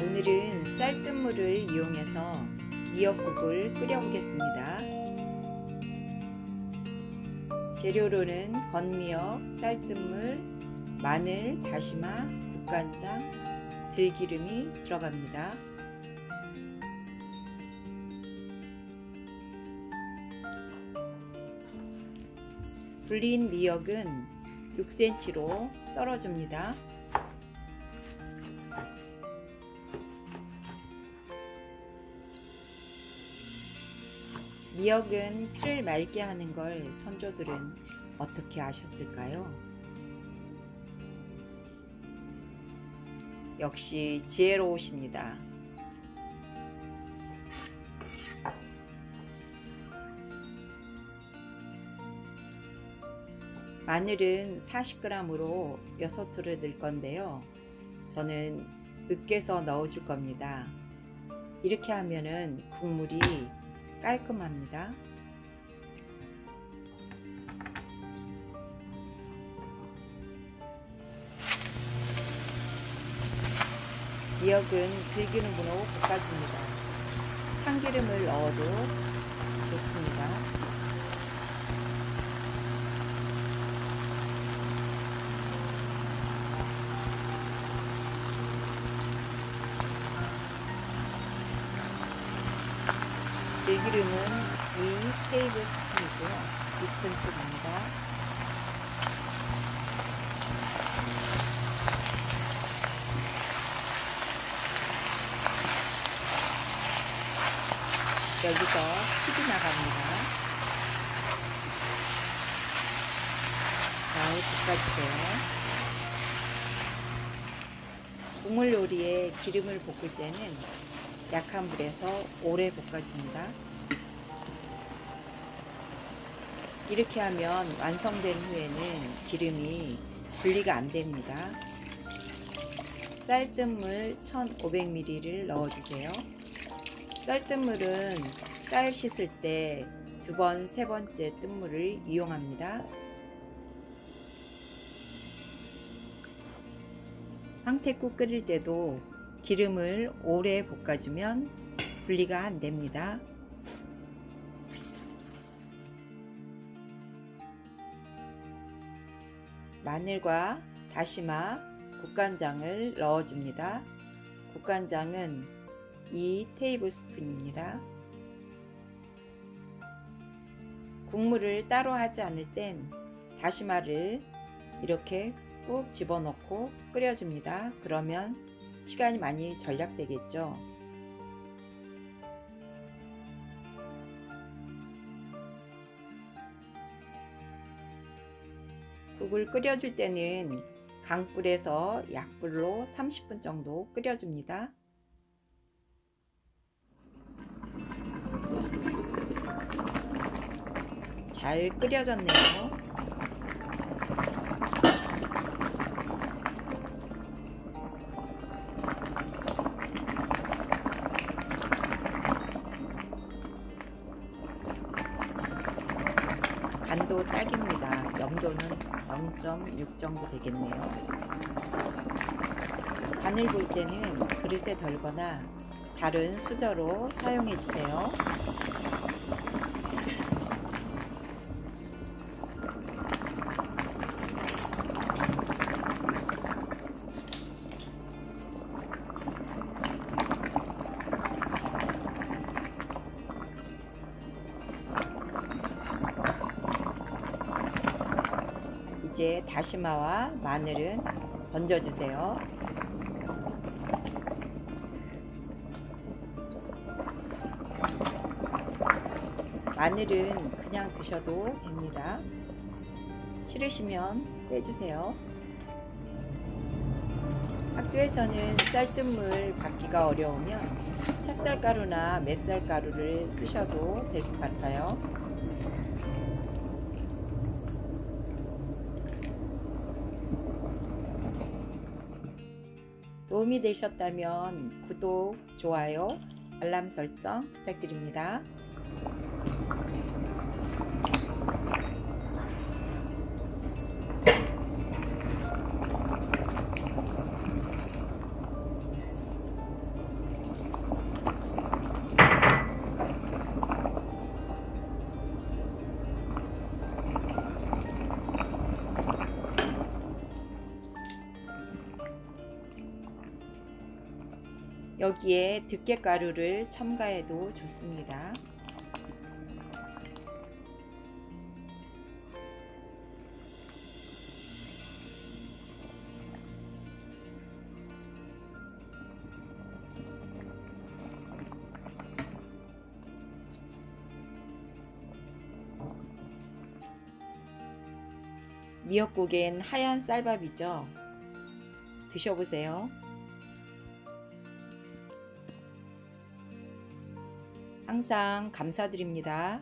오늘은 쌀뜨물을 이용해서 미역국을 끓여보겠습니다. 재료로는 건미역, 쌀뜨물, 마늘, 다시마, 국간장, 들기름이 들어갑니다. 불린 미역은 6cm로 썰어줍니다. 미역은 피를 맑게 하는 걸 선조들은 어떻게 아셨을까요? 역시 지혜로우십니다. 마늘은 40g으로 6토를 넣을 건데요. 저는 으깨서 넣어줄 겁니다. 이렇게 하면은 국물이 깔끔합니다. 미역은 들기름으로 볶아줍니다. 참기름을 넣어도 좋습니다. 들기름은 2 테이블 스푼이고요. 6큰술입니다. 여기서 튀이 나갑니다. 잘 볶아주세요. 국물 요리에 기름을 볶을 때는 약한 불에서 오래 볶아줍니다. 이렇게 하면 완성된 후에는 기름이 분리가 안 됩니다. 쌀뜨물 1500ml를 넣어주세요. 쌀뜨물은 쌀 씻을 때 두 번, 세 번째 뜬물을 이용합니다. 황태국 끓일 때도 기름을 오래 볶아주면 분리가 안 됩니다. 마늘과 다시마, 국간장을 넣어줍니다. 국간장은 2 테이블 스푼입니다. 국물을 따로 하지 않을 땐 다시마를 이렇게 꾹 집어넣고 끓여줍니다. 그러면 시간이 많이 절약되겠죠. 국을 끓여줄 때는 강불에서 약불로 30분 정도 끓여줍니다. 잘 끓여졌네요. 간도 딱입니다. 염도는 0.6 정도 되겠네요. 간을 볼 때는 그릇에 덜거나 다른 수저로 사용해 주세요. 이제 다시마와 마늘은 던져주세요. 마늘은 그냥 드셔도 됩니다. 싫으시면 빼주세요. 학교에서는 쌀뜨물 받기가 어려우면 찹쌀가루나 맵쌀가루를 쓰셔도 될 것 같아요. 도움이 되셨다면 구독, 좋아요, 알람 설정 부탁드립니다. 여기에 들깨가루를 첨가해도 좋습니다. 미역국엔 하얀 쌀밥이죠. 드셔보세요. 항상 감사드립니다.